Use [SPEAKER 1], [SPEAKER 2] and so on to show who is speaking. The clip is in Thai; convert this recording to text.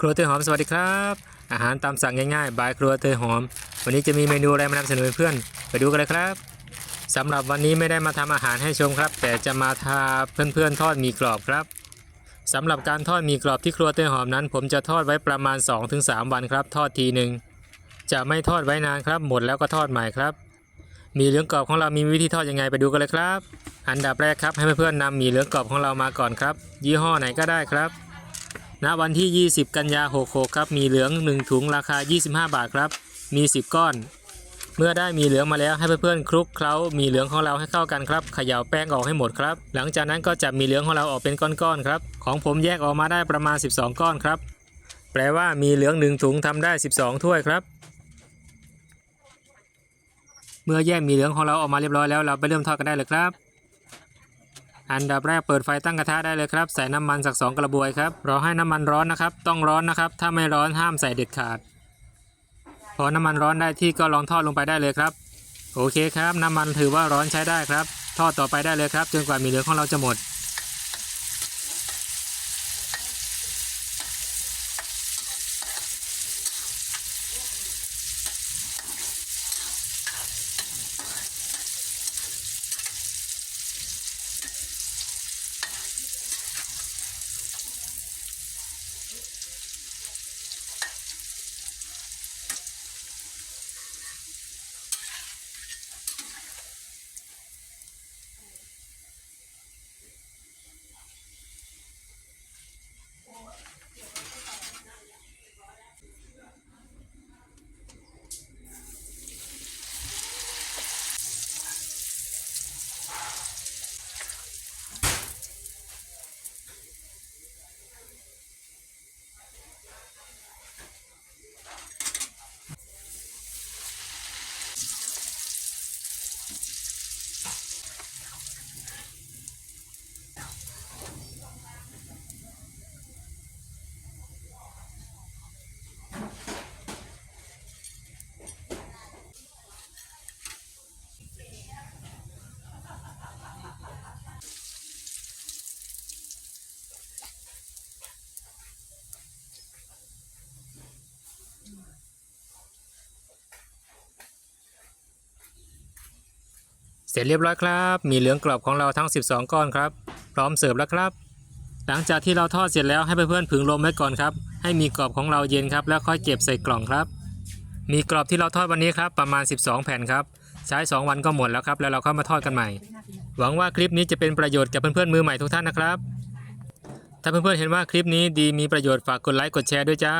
[SPEAKER 1] ครัวเตยหอมสวัสดีครับ อาหารตามสั่งง่ายๆบายครัวเตยหอม วันนี้จะมีเมนูอะไรมานำเสนอเพื่อนไปดูกันเลยครับสำหรับวันนี้ไม่ได้มาทำอาหารให้ชมครับ แต่จะมาทาเพื่อนๆทอดมีกรอบครับสำหรับการทอดมีกรอบที่ครัวเตยหอมนั้น ผมจะทอดไว้ประมาณ 2-3 วันครับ ทอดทีหนึ่งจะไม่ทอดไว้นานครับ หมดแล้วก็ทอดใหม่ครับมีเหลืองกรอบของเรามีวิธีทอดยังไงไปดูกันเลยครับ อันดับแรกครับให้เพื่อนๆนำมีเหลืองกรอบของเรามาก่อนครับ ยี่ห้อไหนก็ได้ครับ ณวันที่ 20 กันยา 66 ครับมีเหลือง 1 ถุงราคา 25 บาทครับ มี 10 ก้อน เมื่อได้มีเหลืองมาแล้วให้เพื่อนๆคลุกเคล้ามีเหลืองของเราให้เข้ากันครับเขย่าแป้งออกให้หมดครับ หลังจากนั้นก็จับมีเหลืองของเราออกเป็นก้อนๆครับ ของผมแยกออกมาได้ประมาณ 12 ก้อนครับ แปลว่ามีเหลือง 1 ถุงทำได้ 12 ถ้วยครับ เมื่อแยกมีเหลืองของเราออกมาเรียบร้อยแล้วเราไปเริ่มทอดกันได้เลยครับ อันดับแรกเปิดไฟตั้งกระทะได้เลยครับใส่น้ำมันสักสองกระบวยครับรอให้น้ำมันร้อนนะครับ ต้องร้อนนะครับ ถ้าไม่ร้อนห้ามใส่เด็ดขาด พอน้ำมันร้อนได้ที่ก็ลองทอดลงไปได้เลยครับ โอเคครับ น้ำมันถือว่าร้อนใช้ได้ครับ ทอดต่อไปได้เลยครับ จนกว่าหมีเหลืองของเราจะหมด ร็จเรียบร้อยครับ มีเหลืองกรอบของเราทั้ง 12 ก้อนครับ พร้อมเสิร์ฟแล้วครับ หลังจากที่เราทอดเสร็จแล้วให้เพื่อนๆผึ่งลมไว้ก่อนครับ ให้มีกรอบของเราเย็นครับ แล้วค่อยเก็บใส่กล่องครับ มีกรอบที่เราทอดวันนี้ครับ ประมาณ 12 แผ่นครับ ใช้ 2 วันก็หมดแล้วครับ แล้วเราเข้ามาทอดกันใหม่ หวังว่าคลิปนี้จะเป็นประโยชน์กับเพื่อนๆมือใหม่ทุกท่านนะครับ ถ้าเพื่อนๆเห็นว่าคลิปนี้ดีมีประโยชน์ฝากกดไลค์กดแชร์ด้วยจ้า